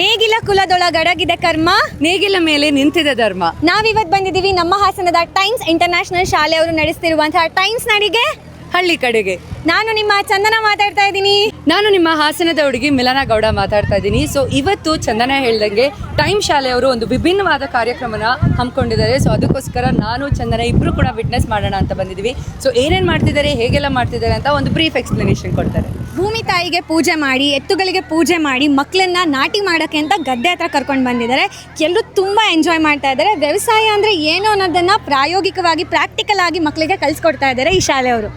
ನೇಗಿಲ ಕುಲದೊಳಗಡಗಿದೆ ಕರ್ಮ? ನೇಗಿಲ ಮೇಲೆ ನಿಂತಿದೆ ಧರ್ಮ. ನಾವಿವತ್ತು ಬಂದಿದ್ದೀವಿ ನಮ್ಮ ಹಾಸನದ ಟೈಮ್ಸ್ ಇಂಟರ್ನ್ಯಾಷನಲ್ ಶಾಲೆಯವರು ನಡೆಸ್ತಿರುವಂತಹ ಟೈಮ್ಸ್ ನಡಿಗೆ? ಹಳ್ಳಿ ಕಡೆಗೆ. ನಾನು ನಿಮ್ಮ ಚಂದನ ಮಾತಾಡ್ತಾ ಇದ್ದೀನಿ. ನಾನು ನಿಮ್ಮ ಹಾಸನದ ಹುಡುಗಿ ಮಿಲನ ಗೌಡ ಮಾತಾಡ್ತಾ ಇದ್ದೀನಿ. ಸೊ ಇವತ್ತು ಚಂದನ ಹೇಳ್ದಂಗೆ ಟೈಮ್ ಶಾಲೆಯವರು ಒಂದು ವಿಭಿನ್ನವಾದ ಕಾರ್ಯಕ್ರಮನ ಹಮ್ಮಿಕೊಂಡಿದ್ದಾರೆ. ಸೊ ಅದಕ್ಕೋಸ್ಕರ ನಾನು ಚಂದನ ಇಬ್ರು ಕೂಡ ವಿಟ್ನೆಸ್ ಮಾಡೋಣ ಅಂತ ಬಂದಿದ್ದೀವಿ. ಸೊ ಏನೇನು ಮಾಡ್ತಿದ್ದಾರೆ ಹೇಗೆಲ್ಲ ಮಾಡ್ತಿದ್ದಾರೆ ಅಂತ ಒಂದು ಬ್ರೀಫ್ ಎಕ್ಸ್ಪ್ಲನೇಷನ್ ಕೊಡ್ತಾರೆ. ಭೂಮಿ ತಾಯಿಗೆ ಪೂಜೆ ಮಾಡಿ ಎತ್ತುಗಳಿಗೆ ಪೂಜೆ ಮಾಡಿ ಮಕ್ಕಳನ್ನ ನಾಟಿ ಮಾಡೋಕ್ಕೆ ಅಂತ ಗದ್ದೆ ಹತ್ರ ಕರ್ಕೊಂಡು ಬಂದಿದ್ದಾರೆ. ಎಲ್ಲರೂ ತುಂಬ ಎಂಜಾಯ್ ಮಾಡ್ತಾ ಇದ್ದಾರೆ. ವ್ಯವಸಾಯ ಅಂದರೆ ಏನು ಅನ್ನೋದನ್ನು ಪ್ರಾಯೋಗಿಕವಾಗಿ ಪ್ರಾಕ್ಟಿಕಲ್ ಆಗಿ ಮಕ್ಕಳಿಗೆ ಕಲಿಸ್ಕೊಡ್ತಾ ಇದ್ದಾರೆ ಈ ಶಾಲೆಯವರು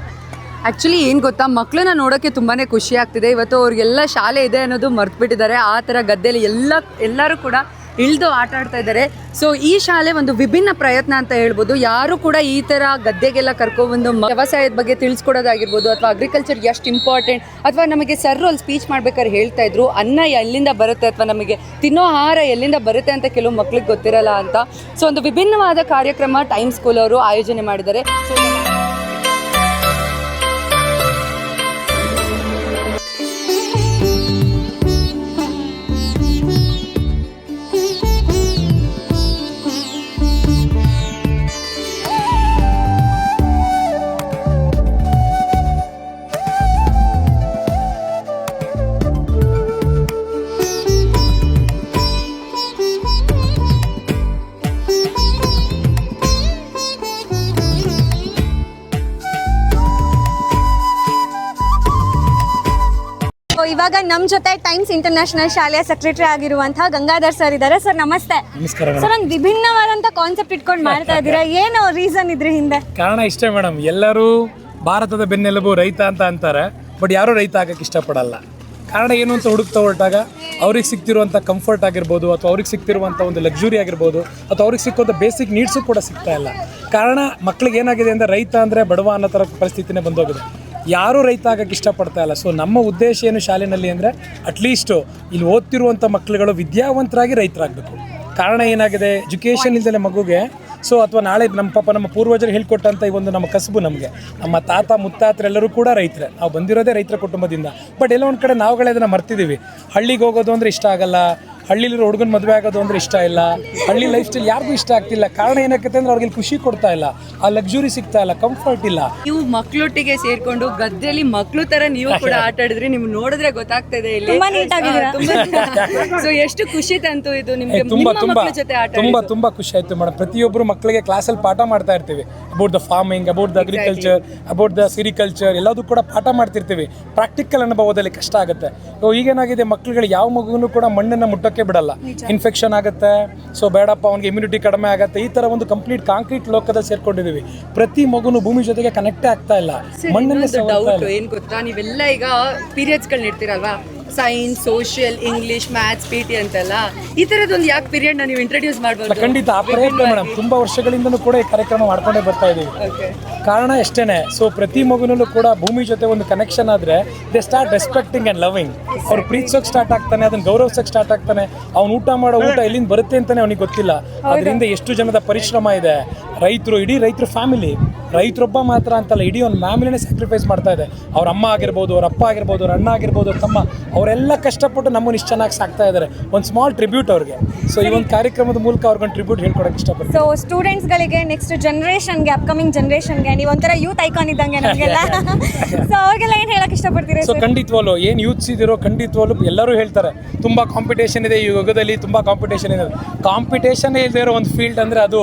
ಆ್ಯಕ್ಚುಲಿ ಏನು ಗೊತ್ತಾ? ಮಕ್ಕಳನ್ನ ನೋಡೋಕ್ಕೆ ತುಂಬಾ ಖುಷಿ ಆಗ್ತಿದೆ. ಇವತ್ತು ಅವ್ರಿಗೆಲ್ಲ ಶಾಲೆ ಇದೆ ಅನ್ನೋದು ಮರ್ತುಬಿಟ್ಟಿದ್ದಾರೆ. ಆ ಥರ ಗದ್ದೆಯಲ್ಲಿ ಎಲ್ಲ, ಎಲ್ಲರೂ ಕೂಡ ಇಳಿದು ಆಟ ಆಡ್ತಾ ಇದ್ದಾರೆ. ಸೊ ಈ ಶಾಲೆ ಒಂದು ವಿಭಿನ್ನ ಪ್ರಯತ್ನ ಅಂತ ಹೇಳ್ಬೋದು. ಯಾರು ಕೂಡ ಈ ಥರ ಗದ್ದೆಗೆಲ್ಲ ಕರ್ಕೊಬಂದು ಬಂದು ವ್ಯವಸಾಯದ ಬಗ್ಗೆ ತಿಳಿಸ್ಕೊಡೋದಾಗಿರ್ಬೋದು ಅಥವಾ ಅಗ್ರಿಕಲ್ಚರ್ ಎಷ್ಟು ಇಂಪಾರ್ಟೆಂಟ್ ಅಥವಾ ನಮಗೆ ಸರ್ ಅಲ್ಲಿ ಸ್ಪೀಚ್ ಮಾಡ್ಬೇಕಾದ್ರೆ ಹೇಳ್ತಾ ಇದ್ರು, ಅನ್ನ ಎಲ್ಲಿಂದ ಬರುತ್ತೆ ಅಥವಾ ನಮಗೆ ತಿನ್ನೋ ಆಹಾರ ಎಲ್ಲಿಂದ ಬರುತ್ತೆ ಅಂತ ಕೆಲವು ಮಕ್ಳಿಗೆ ಗೊತ್ತಿರಲ್ಲ ಅಂತ. ಸೊ ಒಂದು ವಿಭಿನ್ನವಾದ ಕಾರ್ಯಕ್ರಮ ಟೈಮ್ ಸ್ಕೂಲ್ ಅವರು ಆಯೋಜನೆ ಮಾಡಿದ್ದಾರೆ. ಸೊ ಇವಾಗ ನಮ್ಮ ಜೊತೆ ಟೈಮ್ಸ್ ಇಂಟರ್ನ್ಯಾಷನಲ್ ಶಾಲೆಯ ಸೆಕ್ರೆಟರಿ ಆಗಿರುವಂತಹ ಗಂಗಾಧರ್ ಸರ್ ಇದ್ದಾರೆ. ಸರ್ ನಮಸ್ತೆ. ನಮಸ್ಕಾರ ಸರ್ ಒಂದು ವಿಭಿನ್ನವಾದಂಥ ಕಾನ್ಸೆಪ್ಟ್ ಇಟ್ಕೊಂಡು ಮಾಡ್ತಾ ಇದ್ದೀರಾ? ಏನು ರೀಸನ್ ಇದ್ರ ಹಿಂದೆ? ಕಾರಣ ಇಷ್ಟೇ ಮೇಡಮ್ ಎಲ್ಲರೂ ಭಾರತದ ಬೆನ್ನೆಲುಬು ರೈತ ಅಂತ ಅಂತಾರೆ ಬಟ್ ಯಾರೂ ರೈತ ಆಗಕ್ಕೆ ಇಷ್ಟಪಡಲ್ಲ. ಕಾರಣ ಏನು ಅಂತ ಹುಡುಕ್ತಾ ಹೊರಟಾಗ ಅವ್ರಿಗೆ ಸಿಗ್ತಿರುವಂಥ ಕಂಫರ್ಟ್ ಆಗಿರ್ಬೋದು ಅಥವಾ ಅವ್ರಿಗೆ ಸಿಗ್ತಿರುವಂಥ ಒಂದು ಲಕ್ಸುರಿ ಆಗಿರ್ಬೋದು ಅಥವಾ ಅವ್ರಿಗೆ ಸಿಕ್ಕುವಂಥ ಬೇಸಿಕ್ ನೀಡ್ಸು ಕೂಡ ಸಿಗ್ತಾ ಇಲ್ಲ. ಕಾರಣ ಮಕ್ಳಿಗೆ ಏನಾಗಿದೆ ಅಂದರೆ ರೈತ ಅಂದರೆ ಬಡವ ಅನ್ನೋ ಥರ ಪರಿಸ್ಥಿತಿನೇ ಬಂದೋಗಿದೆ. ಯಾರೂ ರೈತ ಆಗಕ್ಕೆ ಇಷ್ಟಪಡ್ತಾ ಇಲ್ಲ. ಸೊ ನಮ್ಮ ಉದ್ದೇಶ ಏನು ಶಾಲೆಯಲ್ಲಿ ಅಂದರೆ ಅಟ್ಲೀಸ್ಟು ಇಲ್ಲಿ ಓದ್ತಿರುವಂಥ ಮಕ್ಕಳುಗಳು ವಿದ್ಯಾವಂತರಾಗಿ ರೈತರಾಗಬೇಕು. ಕಾರಣ ಏನಾಗಿದೆ? ಎಜುಕೇಷನ್ ಇಲ್ದಲೆ ಮಗುಗೆ ಸೊ ಅಥವಾ ನಾಳೆ ನಮ್ಮ ಪಾಪ ನಮ್ಮ ಪೂರ್ವಜರು ಹೇಳ್ಕೊಟ್ಟಂಥ ಈ ಒಂದು ನಮ್ಮ ಕಸಬು ನಮಗೆ. ನಮ್ಮ ತಾತ ಮುತ್ತಾತರೆಲ್ಲರೂ ಕೂಡ ರೈತರೇ. ನಾವು ಬಂದಿರೋದೇ ರೈತರ ಕುಟುಂಬದಿಂದ. ಬಟ್ ಎಲ್ಲೋ ಒಂದು ಕಡೆ ನಾವುಗಳೇ ಅದನ್ನು ಮರ್ತಿದ್ದೀವಿ. ಹಳ್ಳಿಗೆ ಹೋಗೋದು ಅಂದರೆ ಇಷ್ಟ ಆಗಲ್ಲ. ಹಳ್ಳಿಲಿರೋ ಹುಡುಗನ ಮದುವೆ ಆಗೋದು ಅಂದರೆ ಇಷ್ಟ ಇಲ್ಲ. ಹಳ್ಳಿ ಲೈಫ್ ಸ್ಟೈಲ್ ಯಾರಿಗೂ ಇಷ್ಟ ಆಗ್ತಿಲ್ಲ. ಕಾರಣ ಏನಕ್ಕೆ ಅಂದ್ರೆ ಅವ್ರಿಗೆ ಖುಷಿ ಕೊಡ್ತಾ ಇಲ್ಲ. ಆ ಲಕ್ಸುರಿ ಸಿಗ್ತಾ ಇಲ್ಲ ಕಂಫರ್ಟ್ ಇಲ್ಲ. ನೀವು ಮಕ್ಳೊಟ್ಟಿಗೆ ಸೇರ್ಕೊಂಡು ಗದ್ದೆಯಲ್ಲಿ ಮಕ್ಳು ತರ ನೀವು ಕೂಡ ಆಟ ಆಡಿದ್ರಿ ನಿಮ್ಗೆ ನೋಡಿದ್ರೆ ಗೊತ್ತಾಗ್ತಾ ಇದೆ ಇಲ್ಲಿ. ತುಂಬಾ neat ಆಗಿದ್ದೀರಾ. ಸೊ ಎಷ್ಟು ಖುಷಿ ತಂತು ಇದು ನಿಮ್ಗೆ ತುಂಬಾ ನಿಮ್ಮ ತುಂಬಾ ಜೊತೆ ಆಟ ತುಂಬಾ ತುಂಬಾ ಖುಷಿ ಆಯ್ತು ಮೇಡಮ್ ಪ್ರತಿಯೊಬ್ಬರು ಮಕ್ಕಳಿಗೆ ಕ್ಲಾಸಲ್ಲಿ ಪಾಠ ಮಾಡ್ತಾ ಇರ್ತೀವಿ. About the farming about the agriculture about the sericulture ಎಲ್ಲದೂ ಕೂಡ ಪಾಠ ಮಾಡ್ತಿರ್ತೀವಿ. ಪ್ರಾಕ್ಟಿಕಲ್ ಅನುಭವದಲ್ಲಿ ಕಷ್ಟ ಆಗುತ್ತೆ. ಸೊ ಈಗೇನಾಗಿದೆ ಮಕ್ಕಳುಗಳು ಯಾವ ಮಗುನು ಕೂಡ ಮಣ್ಣನ್ನು ಮುಟ್ಟಕ್ಕೆ ಬಿಡಲ್ಲ. ಇನ್ಫೆಕ್ಷನ್ ಆಗುತ್ತೆ. ಸೊ ಬೇಡಪ್ಪ ಅವ್ನಿಗೆ ಇಮ್ಯುನಿಟಿ ಕಡಿಮೆ ಆಗುತ್ತೆ. ಈ ತರ ಒಂದು ಕಂಪ್ಲೀಟ್ ಕಾಂಕ್ರೀಟ್ ಲೋಕದ ಸೇರ್ಕೊಂಡಿದೀವಿ ಪ್ರತಿ ಮಗುನು ಭೂಮಿ ಜೊತೆಗೆ ಕನೆಕ್ಟ್ ಆಗ್ತಾ ಇಲ್ಲ. ಮಣ್ಣನ್ನು ಏನ್ ಗೊತ್ತಾ? ನೀವೆಲ್ಲ ಈಗ ಪೀರಿಯಡ್ಸ್ಗಳು ಇಡ್ತೀರಲ್ವಾ science social English maths P T ಅಂತೆಲ್ಲ. ಈ ತರದೊಂದು ಯಾಕೆ ಪೀರಿಯಡ್ ನೀವು ಇಂಟ್ರೊಡ್ಯೂಸ್ ಮಾಡ್ಬೋದು? ಖಂಡಿತ ಆ ಪ್ರಯತ್ನ ಮೇಡಮ್. ತುಂಬಾ ವರ್ಷಗಳಿಂದಲೂ ಕೂಡ ಈ ಕಾರ್ಯಕ್ರಮ ಮಾಡ್ಕೊಂಡೇ ಬರ್ತಾ ಇದೀವಿ. ಕಾರಣ ಎಷ್ಟೇನೆ? ಸೊ ಪ್ರತಿ ಮಗುನಲ್ಲೂ ಕೂಡ ಭೂಮಿ ಜೊತೆ ಒಂದು ಕನೆಕ್ಷನ್ ಆದ್ರೆ they start respecting and loving ಅವ್ರು ಪ್ರೀತಿಸೋಕೆ ಸ್ಟಾರ್ಟ್ ಆಗ್ತಾನೆ ಅದನ್ನ ಗೌರವಿಸೋಕೆ ಸ್ಟಾರ್ಟ್ ಆಗ್ತಾನೆ. ಅವ್ನು ಊಟ ಮಾಡೋ ಊಟ ಎಲ್ಲಿಂದ ಬರುತ್ತೆ ಅಂತಾನೆ ಅವನಿಗೆ ಗೊತ್ತಿಲ್ಲ. ಅದರಿಂದ ಎಷ್ಟು ಜನದ ಪರಿಶ್ರಮ ಇದೆ. ರೈತರು ಇಡೀ ರೈತರ ಫ್ಯಾಮಿಲಿ ರೈತರೊಬ್ಬ ಮಾತ್ರ ಅಂತಲ್ಲ ಇಡೀ ಒಂದು ಫ್ಯಾಮಿಲಿನೇ ಸ್ಯಾಕ್ರಿಫೈಸ್ ಮಾಡ್ತಾ ಇದೆ. ಅವ್ರ ಅಮ್ಮ ಆಗಿರ್ಬೋದು ಅವ್ರ ಅಪ್ಪ ಆಗಿರ್ಬೋದು ಅವ್ರ ಅಣ್ಣ ಆಗಿರ್ಬೋದು ಅವ್ರ ತಮ್ಮ ಅವರೆಲ್ಲ ಕಷ್ಟಪಟ್ಟು ನಮ್ಮನ್ನು ಇಷ್ಟು ಚೆನ್ನಾಗಿ ಸಾಕ್ತಾ ಇದ್ದಾರೆ ಒಂದು ಸ್ಮಾಲ್ ಟ್ರಿಬ್ಯೂಟ್ ಅವ್ರಿಗೆ. ಸೊ ಈ ಒಂದು ಕಾರ್ಯಕ್ರಮದ ಮೂಲಕ ಅವ್ರಿಗೊಂದು ಟ್ರಿಬ್ಯೂಟ್ ಹೇಳ್ಕೊಡಕ್ಕೆ ಇಷ್ಟಪಡ್ತೀನಿ. ಸೊ ಸ್ಟೂಡೆಂಟ್ಸ್ಗಳಿಗೆ ನೆಕ್ಸ್ಟ್ ಜನ್ರೇಷನ್ಗೆ ಅಪ್ಕಮಿಂಗ್ ಜನ್ರೇಷನ್ಗೆ ನೀವು ಒಂಥರ ಯೂತ್ ಐಕಾನ್ ಇದ್ದಂಗೆ ನಮಗೆಲ್ಲ. ಸೊ ಅವ್ರಿಗೆಲ್ಲ ಹೇಳಕ್ ಇಷ್ಟಪಡ್ತೀರಿ ಸೊ ಖಂಡಿತವಾಗ್ಲು ಏನು ಯೂತ್ಸ್ ಇದಿರೋ ಖಂಡಿತವಾಗ್ಲು ಎಲ್ಲರೂ ಹೇಳ್ತಾರೆ ತುಂಬ ಕಾಂಪಿಟೇಷನ್ ಇದೆ ಈ ಯುಗದಲ್ಲಿ ತುಂಬ ಕಾಂಪಿಟೇಷನ್ ಇದೆ. ಕಾಂಪಿಟೇಷನ್ ಇಲ್ಲದೆ ಇರೋ ಒಂದು ಫೀಲ್ಡ್ ಅಂದರೆ ಅದು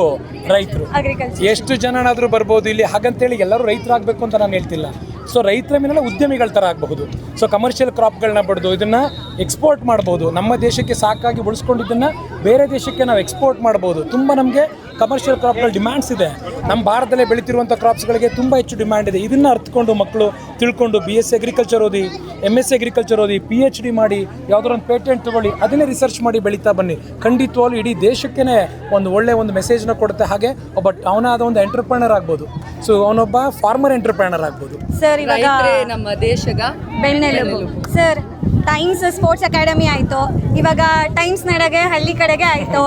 ರೈತರು. ಅಗ್ರಿಕಲ್ಚರ್ ಎಷ್ಟು ಜನನಾದರೂ ಬರ್ಬೋದು ಇಲ್ಲಿ ಹಾಗಂತೇಳಿ ಎಲ್ಲರೂ ರೈತರಾಗಬೇಕು ಅಂತ ನಾನು ಹೇಳ್ತಿಲ್ಲ. ಸೊ ರೈತರ ಮೇಲೆ ಉದ್ಯಮಿಗಳ ಥರ ಆಗಬಹುದು. ಸೊ ಕಮರ್ಷಿಯಲ್ ಕ್ರಾಪ್ಗಳನ್ನ ಬಡ್ದು ಇದನ್ನು ಎಕ್ಸ್ಪೋರ್ಟ್ ಮಾಡ್ಬೋದು. ನಮ್ಮ ದೇಶಕ್ಕೆ ಸಾಕಾಗಿ ಉಳಿಸ್ಕೊಂಡಿದ್ದನ್ನು ಬೇರೆ ದೇಶಕ್ಕೆ ನಾವು ಎಕ್ಸ್ಪೋರ್ಟ್ ಮಾಡ್ಬೋದು. ತುಂಬ ನಮಗೆ ಕಮರ್ಷಿಯಲ್ ಕ್ರಾಪ್ಗಳ ಡಿಮ್ಯಾಂಡ್ಸ್ ಇದೆ. ನಮ್ಮ ಭಾರತದಲ್ಲೇ ಬೆಳೀತಿರುವಂಥ ಕ್ರಾಪ್ಸ್ಗಳಿಗೆ ತುಂಬ ಹೆಚ್ಚು ಡಿಮ್ಯಾಂಡ್ ಇದೆ. ಇದನ್ನು ಅರ್ಥಕೊಂಡು ಮಕ್ಕಳು ತಿಳ್ಕೊಂಡು ಬಿ ಎಸ್ ಸಿ ಅಗ್ರಿಕಲ್ಚರ್ ಓದಿ ಎಂ ಎಸ್ ಸಿ ಅಗ್ರಿಕಲ್ಚರ್ ಓದಿ ಪಿ ಎಚ್ ಡಿ ಮಾಡಿ ಯಾವುದಾದ್ರು ಒಂದು ಪೇಟೆಂಟ್ ತಗೊಳ್ಳಿ ಅದನ್ನೇ ರಿಸರ್ಚ್ ಮಾಡಿ ಬೆಳೀತಾ ಬನ್ನಿ. ಖಂಡಿತವಾಗ್ಲೂ ಇಡೀ ದೇಶಕ್ಕೇ ಒಂದು ಒಳ್ಳೆಯ ಒಂದು ಮೆಸೇಜ್ನ ಕೊಡುತ್ತೆ. ಹಾಗೆ ಒಬ್ಬ ಅವನಾದ ಒಂದು ಎಂಟರ್ಪ್ರನರ್ ಆಗ್ಬೋದು. ಸೊ ಅವನೊಬ್ಬ ಫಾರ್ಮರ್ ಎಂಟರ್ಪ್ರನರ್ ಆಗ್ಬೋದು. ಸರ್ ಇವಾಗ ನಮ್ಮ ದೇಶದ ಬೆನ್ನೆಲುಬು ಸರ್ ಟೈಮ್ಸ್ ಸ್ಪೋರ್ಟ್ಸ್ ಅಕಾಡೆಮಿ ಆಯಿತು. ಇವಾಗ ಟೈಮ್ಸ್ ನಡೆಗೆ ಹಳ್ಳಿ ಕಡೆಗೆ ಆಯಿತು.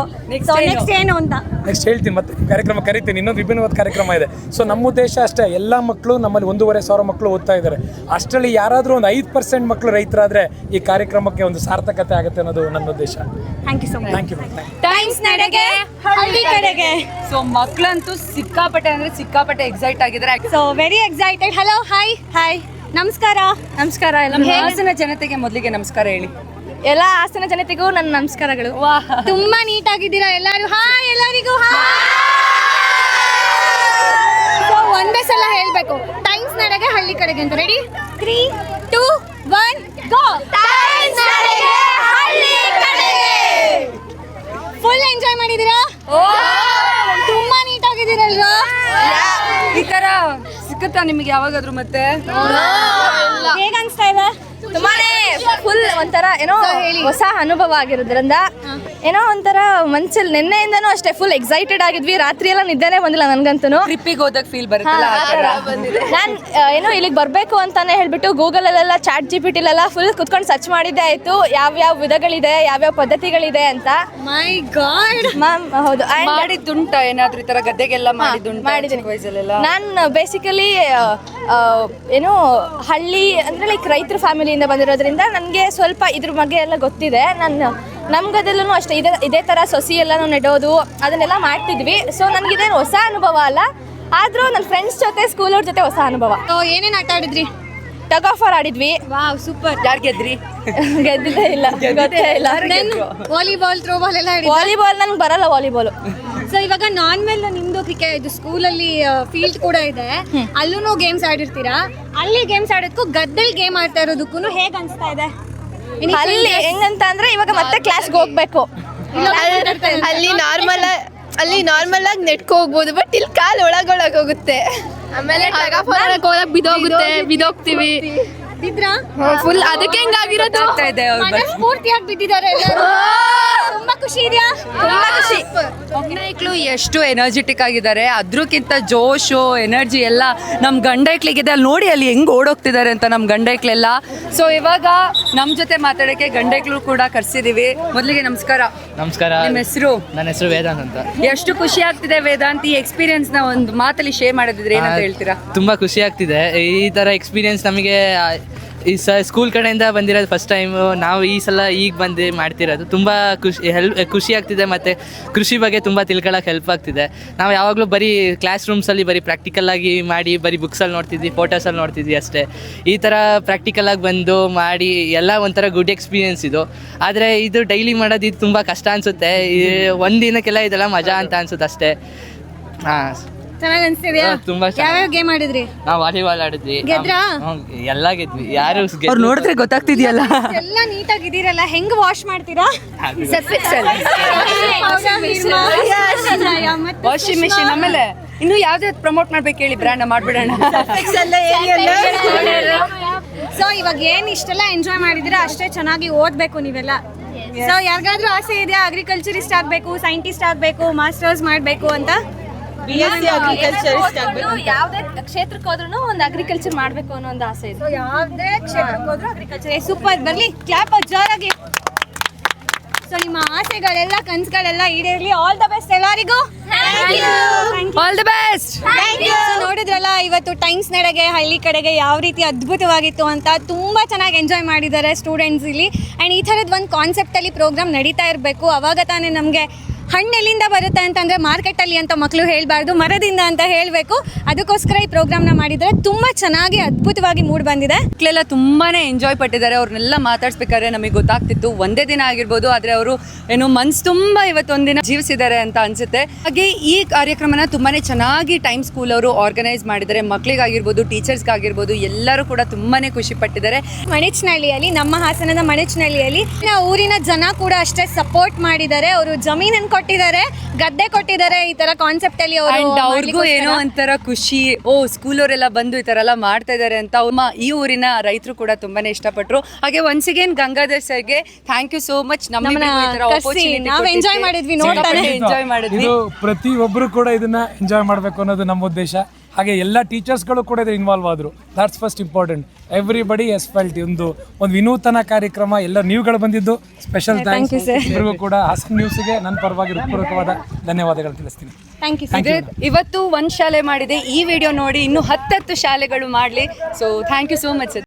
ಸೊ ನೆಕ್ಸ್ಟ್ ಏನು? ಅಂತ? ನೆಕ್ಸ್ಟ್ ಹೇಳ್ತೀನಿ ಮತ್ತೆ ಕಾರ್ಯಕ್ರಮ ಕರಿತೀನಿ. ಇನ್ನೊಂದು ವಿಭಿನ್ನವಾದ ಕಾರ್ಯಕ್ರಮ ಇದೆ. ಸೊ ನಮ್ಮ ಉದ್ದೇಶ ಅಷ್ಟೇ ಎಲ್ಲ ಮಕ್ಕಳು ನಮ್ಮಲ್ಲಿ ಒಂದೂವರೆ ಸಾವಿರ ಮಕ್ಕಳು ಓದ್ತಾ ಇದ್ದಾರೆ. ಅಷ್ಟರಲ್ಲಿ ಯಾರಾದರೂ ಒಂದು ಐದು ಪರ್ಸೆಂಟ್ ಮಕ್ಕಳು ರೈತರಾದರೆ ಈ ಕಾರ್ಯಕ್ರಮಕ್ಕೆ ಒಂದು ಸಾರ್ಥಕತೆ ಆಗುತ್ತೆ ಅನ್ನೋದು ನನ್ನ ಉದ್ದೇಶ. Thank you so much thank you Times ನಡೆಗೆ ಹಳ್ಳಿ ಕಡೆಗೆ. ಸೊ ಮಕ್ಕಳಂತೂ ಸಿಕ್ಕಾಪಟ್ಟೆ ಅಂದರೆ ಸಿಕ್ಕಾಪಟ್ಟೆ ಎಕ್ಸೈಟ್ ಆಗಿದ್ದಾರೆ. So very excited hello hi hi ನಮಸ್ಕಾರ. ನಮಸ್ಕಾರ ಎಲ್ಲ ಹಾಸನ ಜನತೆಗೆ ಮೊದಲಿಗೆ ನಮಸ್ಕಾರ ಹೇಳಿ. ಎಲ್ಲ ಹಾಸನ ಜನತೆಗೂ ನನ್ನ ನಮಸ್ಕಾರಗಳು. ತುಂಬಾ ನೀಟ್ ಆಗಿದ್ದೀರಾ ಎಲ್ಲರೂ? ಹಾಯ್ ಎಲ್ಲರಿಗೂ ಒಂದೇ ಸಲ ಹೇಳಬೇಕು. ಟೈಮ್ಸ್ ನಡೆಗೆ ಹಳ್ಳಿ ಕಡೆಗೆ ಅಂತ. Ready three two one go full enjoy ಮಾಡಿದ್ದೀರಾ ತುಂಬಾ ನೀಟ್ ಆಗಿದ್ದೀರಲ್ವಾ ಈ ತರ ಸಿಕ್ಕುತ್ತಾ ನಿಮ್ಗೆ ಯಾವಾಗಾದ್ರೂ ಮತ್ತೆ? ಹೇಗ ಅನ್ಸ್ತಾ ಇದೆ? ತುಂಬಾನೇ ಫುಲ್ ಒಂಥರ ಏನೋ ಹೊಸ ಅನುಭವ ಆಗಿರೋದ್ರಿಂದ ಏನೋ ಒಂಥರ ಮನ್ಸಲ್ಲಿ ನಿನ್ನೆಯಿಂದನೂ ಅಷ್ಟೇ ಫುಲ್ ಎಕ್ಸೈಟೆಡ್ ಆಗಿದ್ವಿ. ರಾತ್ರಿ ಎಲ್ಲ ನಿದ್ದೆನೇ ಬಂದಿಲ್ಲ ನನ್ಗಂತೂ ಟ್ರಿಪ್ಪಿಗೆ ಹೋದಾಗ ಫೀಲ್ ಬರುತ್ತಲ್ಲ ಆ ಥರ. ನಾನು ಏನೋ ಇಲ್ಲಿಗೆ ಬರಬೇಕು ಅಂತಾನೆ ಹೇಳ್ಬಿಟ್ಟು ಗೂಗಲಲ್ಲೆಲ್ಲ ಚಾಟ್ ಜಿ ಪಿ ಟಿಲೆಲ್ಲ ಫುಲ್ ಕುತ್ಕೊಂಡು ಸರ್ಚ್ ಮಾಡಿದ್ದೆ ಆಯಿತು. ಯಾವ್ಯಾವ ವಿಧಗಳಿದೆ ಯಾವ್ಯಾವ ಪದ್ಧತಿಗಳಿದೆ ಅಂತ. ಮೈ ಗಾಡ್ ಮ್ಯಾಮ್ ಹೌದು. ಮಾಡಿದ್ದುಂಟ ಏನಾದ್ರೂ ಈ ತರ ಗದ್ದೆಗೆಲ್ಲ ಮಾಡಿದ್ದುಂಟ ಮಾಡಿದ್ದೀನಿ. ಚಿಕ್ಕ ವಯಸ್ಸಲ್ಲೆಲ್ಲ? ನಾನು ಬೇಸಿಕಲಿ ಏನು ಹಳ್ಳಿ ಅಂದರೆ ಲೈಕ್ ರೈತರ ಫ್ಯಾಮಿಲಿಯಿಂದ ಬಂದಿರೋದ್ರಿಂದ ನನಗೆ ಸ್ವಲ್ಪ ಇದ್ರ ಬಗ್ಗೆ ಎಲ್ಲ ಗೊತ್ತಿದೆ. ನಾನು ನಮ್ಮ ಗದೆಲ್ಲೂ ಅಷ್ಟೇ ಇದೇ ಇದೇ ಥರ ಸೊಸಿ ಎಲ್ಲನೂ ನೆಡೋದು ಅದನ್ನೆಲ್ಲ ಮಾಡ್ತಿದ್ವಿ. ಸೊ ನನಗಿದೇನು ಹೊಸ ಅನುಭವ ಅಲ್ಲ ಆದರೂ ನನ್ನ ಫ್ರೆಂಡ್ಸ್ ಜೊತೆ ಸ್ಕೂಲವ್ರ ಜೊತೆ ಹೊಸ ಅನುಭವ. ಏನೇನು ಆಟ ಆಡಿದ್ರಿ? ಟಗ್ ಆಫ್ ಆರ್ ಆಡಿದ್ವಿ. ವಾವ್ ಸೂಪರ್ ಯಾರು ಗೆದ್ರಿ? ಗೆದ್ದಿದ್ದೇ ಇಲ್ಲ ಗೊತ್ತೇ ಇಲ್ಲ. ವಾಲಿಬಾಲ್ ಥ್ರೋಬಾಲ್ ಎಲ್ಲ ವಾಲಿಬಾಲ್ ನನಗೆ ಬರಲ್ಲ ವಾಲಿಬಾಲ್ ಸೊ ಇವಾಗ ನಾನ್ ನಾರ್ಮಲ್ ನಿಮ್ದು ಕ್ರಿಕೆಟ್ ಇದು ಸ್ಕೂಲಲ್ಲಿ ಫೀಲ್ಡ್ ಕೂಡ ಇದೆ. ಅಲ್ಲೂ ಗೇಮ್ಸ್ ಆಡಿರ್ತೀರಾ? ಅಲ್ಲಿ ಗೇಮ್ಸ್ ಆಡೋದಕ್ಕೂ ಗದ್ದಲ್ ಗೇಮ್ ಆಡ್ತಾ ಇರೋದಕ್ಕೂ ಹೇಗೆ ಅನ್ಸ್ತಾ ಇದೆ? ಅಲ್ಲಿ? ಹೆಂಗಂತ ಅಂದ್ರೆ ಇವಾಗ ಮತ್ತೆ ಕ್ಲಾಸ್ಗೆ ಹೋಗ್ಬೇಕು. ಅಲ್ಲಿ ನಾರ್ಮಲ್ ಅಲ್ಲಿ ನಾರ್ಮಲ್ ಆಗಿ ನೆಟ್ಕೊ ಹೋಗ್ಬೋದು ಬಟ್ ಇಲ್ಲಿ ಕಾಲ್ ಒಳಗೊಳಗ್ ಹೋಗುತ್ತೆ. ಆಮೇಲೆ ಬಿದೋಗುತ್ತೆ ಬಿದೋಗ್ತೀವಿ ಫುಲ್ ಅದಕ್ಕೆ ಹೆಂಗಾಗಿರೋದು ಆಗ್ತಾ ಇದೆ ಅವ್ರ ಬಗ್ಗೆ. ಬಿದ್ದಿದ್ದಾರೆ ಎಲ್ಲರೂ. ತುಂಬಾ ಖುಷಿ ಇದೆಯಾ? ತುಂಬಾ ಖುಷಿ. ಮಕ್ಕಳು ಎಷ್ಟು ಎನರ್ಜೆಟಿಕ್ ಆಗಿದ್ದಾರೆ. ಅದ್ರಕ್ಕಿಂತ ಜೋಶು ಎನರ್ಜಿ ಎಲ್ಲ ನಮ್ಮ ಗಂಡೈಕ್ಳಿಗಿದೆ. ಅಲ್ಲಿ ನೋಡಿ ಅಲ್ಲಿ ಹೆಂಗ್ ಓಡೋಗ್ತಿದ್ದಾರೆ ಅಂತ ನಮ್ಮ ಗಂಡೈಕ್ಳೆಲ್ಲ. ಸೊ ಇವಾಗ ನಮ್ಮ ಜೊತೆ ಮಾತಾಡೋಕ್ಕೆ ಗಂಡೈಕ್ಳು ಕೂಡ ಕರ್ಸಿದೀವಿ. ಮೊದಲಿಗೆ ನಮಸ್ಕಾರ. ನಮಸ್ಕಾರ. ನಿಮ್ಮ ಹೆಸರು? ನನ್ನ ಹೆಸರು ವೇದಾಂತ್ ಅಂತ. ಎಷ್ಟು ಖುಷಿ ಆಗ್ತಿದೆ ವೇದಾಂತ್ ಈ ಎಕ್ಸ್ಪೀರಿಯನ್ಸ್ನ ಒಂದು ಮಾತಲ್ಲಿ ಶೇರ್ ಮಾಡೋದಿದ್ರೆ ಏನಂತ ಹೇಳ್ತೀರಾ? ತುಂಬಾ ಖುಷಿ ಆಗ್ತಿದೆ. ಈ ತರ ಎಕ್ಸ್ಪೀರಿಯನ್ಸ್ ನಮಗೆ ಈ ಸ ಸ್ಕೂಲ್ ಕಡೆಯಿಂದ ಬಂದಿರೋದು ಫಸ್ಟ್ ಟೈಮು ನಾವು ಈ ಸಲ ಈಗ ಬಂದು ಮಾಡ್ತಿರೋದು. ತುಂಬ ಖುಷಿ ಹೆಲ್ಪ್ ಖುಷಿ ಆಗ್ತಿದೆ ಮತ್ತು ಕೃಷಿ ಬಗ್ಗೆ ತುಂಬ ತಿಳ್ಕೊಳ್ಳೋಕೆ ಹೆಲ್ಪ್ ಆಗ್ತಿದೆ. ನಾವು ಯಾವಾಗಲೂ ಬರೀ ಕ್ಲಾಸ್ ರೂಮ್ಸಲ್ಲಿ ಬರೀ ಪ್ರಾಕ್ಟಿಕಲ್ಲಾಗಿ ಮಾಡಿ ಬರೀ ಬುಕ್ಸಲ್ಲಿ ನೋಡ್ತಿದ್ವಿ ಫೋಟೋಸಲ್ಲಿ ನೋಡ್ತಿದ್ವಿ ಅಷ್ಟೇ. ಈ ಥರ ಪ್ರಾಕ್ಟಿಕಲಾಗಿ ಬಂದು ಮಾಡಿ ಎಲ್ಲ ಒಂಥರ ಗುಡ್ ಎಕ್ಸ್ಪೀರಿಯನ್ಸ್ ಇದು. ಆದರೆ ಇದು ಡೈಲಿ ಮಾಡೋದು ಇದು ತುಂಬ ಕಷ್ಟ ಅನಿಸುತ್ತೆ. ಒಂದು ದಿನಕ್ಕೆಲ್ಲ ಇದೆಲ್ಲ ಮಜಾ ಅಂತ ಅನ್ಸುತ್ತೆ ಅಷ್ಟೇ. ಹಾಂ. ಚೆನ್ನಾಗಿ ಅನ್ಸ್ತಿದ್ಯಾ ತುಂಬಾ. ಯಾವ್ಯಾವ ಗೇಮ್ ಆಡಿದ್ರಿ? ನಾವು ವಾಲಿಬಾಲ್ ಆಡಿದ್ವಿ. ಗೆದ್ರಾ? ಹ್ಮ್, ಎಲ್ಲ ಗೆದ್ವಿ. ಯಾರು ಅವ್ರು ನೋಡಿದ್ರೆ ಗೊತ್ತಾಗ್ತಿದ್ಯಲ್ಲ. ಎಲ್ಲ ನೀಟಾಗಿ ಇದೀರಲ್ಲ ಹೆಂಗ್ ವಾಶ್ ಮಾಡ್ತೀರಾ? ವಾಷಿಂಗ್ ಮಿಷಿನ್ ಆಮೇಲೆ ಇನ್ನು ಯಾವ್ದು ಪ್ರಮೋಟ್ ಮಾಡ್ಬೇಕು ಹೇಳಿ ಬ್ರ್ಯಾಂಡ್ ಮಾಡ್ಬಿಡೋಣ. ಸೊ ಇವಾಗ ಏನ್ ಇಷ್ಟೆಲ್ಲ ಎಂಜಾಯ್ ಮಾಡಿದಿರಾ ಅಷ್ಟೇ ಚೆನ್ನಾಗಿ ಓದ್ಬೇಕು ನೀವೆಲ್ಲ. ಸೊ ಯಾರಿಗಾದ್ರೂ ಆಸೆ ಇದೆಯಾ ಅಗ್ರಿಕಲ್ಚರಿಸ್ಟ್ ಆಗ್ಬೇಕು ಸೈಂಟಿಸ್ಟ್ ಆಗ್ಬೇಕು ಮಾಸ್ಟರ್ಸ್ ಮಾಡ್ಬೇಕು ಅಂತ? ಯಾವುದೇ ಕ್ಷೇತ್ರಕ್ಕೆ ಹೋದ್ರೂ ಒಂದು ಅಗ್ರಿಕಲ್ಚರ್ ಮಾಡಬೇಕು ಅನ್ನೋ ಒಂದು ಆಸೆ ಇದೆ. ಸೊ ಯಾವ್ದೇ ಕ್ಷೇತ್ರಕ್ಕೆ ಹೋದ್ರು ಅಗ್ರಿಕಲ್ಚರ್ ಸೂಪರ್ ಬರ್ಲಿ. ಕ್ಲಾಪ್ ಜೋರಾಗಿ. ಸೊ ನಿಮ್ಮ ಆಸೆಗಳೆಲ್ಲ ಕನಸುಗಳೆಲ್ಲ ಈಡೇರ್ಲಿ. ಆಲ್ ದ ಬೆಸ್ಟ್ ಎಲ್ಲರಿಗೂ. ಆಲ್ ದ ಬೆಸ್ಟ್ ನೋಡಿದ್ರಲ್ಲ ಇವತ್ತು ಟೈಮ್ಸ್ ನಡೆಗೆ ಹಳ್ಳಿ ಕಡೆಗೆ ಯಾವ ರೀತಿ ಅದ್ಭುತವಾಗಿತ್ತು ಅಂತ ತುಂಬ ಚೆನ್ನಾಗಿ ಎಂಜಾಯ್ ಮಾಡಿದ್ದಾರೆ ಸ್ಟೂಡೆಂಟ್ಸ್ ಇಲ್ಲಿ. ಆ್ಯಂಡ್ ಈ ಥರದ್ದು ಒಂದು ಕಾನ್ಸೆಪ್ಟಲ್ಲಿ ಪ್ರೋಗ್ರಾಮ್ ನಡೀತಾ ಇರಬೇಕು. ಅವಾಗ ತಾನೇ ನಮಗೆ ಹಣ್ಣು ಎಲ್ಲಿಂದ ಬರುತ್ತೆ ಅಂತಂದರೆ ಮಾರ್ಕೆಟಲ್ಲಿ ಅಂತ ಮಕ್ಕಳು ಹೇಳಬಾರ್ದು ಮರದಿಂದ ಅಂತ ಹೇಳಬೇಕು. ಅದಕ್ಕೋಸ್ಕರ ಈ ಪ್ರೋಗ್ರಾಮ್ನ ಮಾಡಿದರೆ ತುಂಬ ಚೆನ್ನಾಗಿ ಅದ್ಭುತವಾಗಿ ಮೂಡ್ ಬಂದಿದೆ. ಮಕ್ಕಳೆಲ್ಲ ತುಂಬಾನೇ ಎಂಜಾಯ್ ಪಟ್ಟಿದ್ದಾರೆ. ಅವ್ರನ್ನೆಲ್ಲ ಮಾತಾಡ್ಸ್ಬೇಕಾದ್ರೆ ನಮಗೆ ಗೊತ್ತಾಗ್ತಿತ್ತು. ಒಂದೇ ದಿನ ಆಗಿರ್ಬೋದು ಆದ್ರೆ ಅವರು ಏನು ಮನ್ಸು ತುಂಬ ಇವತ್ತೊಂದಿನ ಜೀವಿಸಿದ್ದಾರೆ ಅಂತ ಅನ್ಸುತ್ತೆ. ಹಾಗೆ ಈ ಕಾರ್ಯಕ್ರಮನ ತುಂಬಾನೇ ಚೆನ್ನಾಗಿ ಟೈಮ್ ಸ್ಕೂಲ್ ಅವರು ಆರ್ಗನೈಸ್ ಮಾಡಿದ್ದಾರೆ. ಮಕ್ಕಳಿಗಾಗಿರ್ಬೋದು ಟೀಚರ್ಸ್ಗಾಗಿರ್ಬೋದು ಎಲ್ಲರೂ ಕೂಡ ತುಂಬಾನೇ ಖುಷಿ ಪಟ್ಟಿದ್ದಾರೆ. ಮಣಿಚ್ನಳ್ಳಿಯಲ್ಲಿ ನಮ್ಮ ಹಾಸನದ ಮಣಿಚ್ನಳ್ಳಿಯಲ್ಲಿ ಊರಿನ ಜನ ಕೂಡ ಅಷ್ಟೇ ಸಪೋರ್ಟ್ ಮಾಡಿದ್ದಾರೆ. ಅವರು ಜಮೀನನ್ನು ಕೊಟ್ಟಿದ್ದಾರೆ ಗದ್ದೆ ಕೊಟ್ಟಿದ್ದಾರೆ ಈ ತರ ಕಾನ್ಸೆಪ್ಟ್ ಅಲ್ಲಿ ಅಂಡ್ ಅವ್ರಿಗೂ ಅವರು ಏನೋ ಒಂಥರ ಖುಷಿ. ಓ ಸ್ಕೂಲ್ ಅವರೆಲ್ಲ ಬಂದು ಈ ತರ ಎಲ್ಲ ಮಾಡ್ತಾ ಇದ್ದಾರೆ ಅಂತ ಈ ಊರಿನ ರೈತರು ಕೂಡ ತುಂಬಾನೇ ಇಷ್ಟಪಟ್ರು. ಹಾಗೆ ಒನ್ಸ್ ಅಗೇನ್ ಗಂಗಾಧರ್ ಸರ್ಗೆ ಥ್ಯಾಂಕ್ ಯು ಸೋ ಮಚ್ ನಾವು ಎಂಜಾಯ್ ಮಾಡಿದ್ವಿ ನೋಡ್ತಾನೆ. ಎಂಜಾಯ್ ಮಾಡಿದ್ವಿ. ಇದು ಪ್ರತಿ ಒಬ್ರು ಕೂಡ ಇದನ್ನ ಎಂಜಾಯ್ ಮಾಡ್ಬೇಕು ಅನ್ನೋದು ನಮ್ಮ ಉದ್ದೇಶ. ಹಾಗೆ ಎಲ್ಲ ಟೀಚರ್ಸ್ಗಳು ಕೂಡ ಇದ್ರ ಇನ್ವಾಲ್ವ್ ಆದರು. That's first important everybody has felt ಒಂದು ಒಂದು ವಿನೂತನ ಕಾರ್ಯಕ್ರಮ. ಎಲ್ಲ ನೀವುಗಳು ಬಂದಿದ್ದು ಸ್ಪೆಷಲ್ ಥ್ಯಾಂಕ್ಸ್ ಇಬ್ಬರಿಗೂ ಕೂಡ ಹಾಸನ್ ನ್ಯೂಸ್ಗೆ ನನ್ನ ಪರವಾಗಿ ಹೃತ್ಪೂರ್ವಕವಾದ ಧನ್ಯವಾದಗಳು ತಿಳಿಸ್ತೀನಿ. ಥ್ಯಾಂಕ್ ಯು ಥ್ಯಾಂಕ್ ಇವತ್ತು ಒಂದು ಶಾಲೆ ಮಾಡಿದೆ. ಈ ವಿಡಿಯೋ ನೋಡಿ ಇನ್ನು ಹತ್ತತ್ತು ಶಾಲೆಗಳು ಮಾಡಲಿ. So thank you so much sir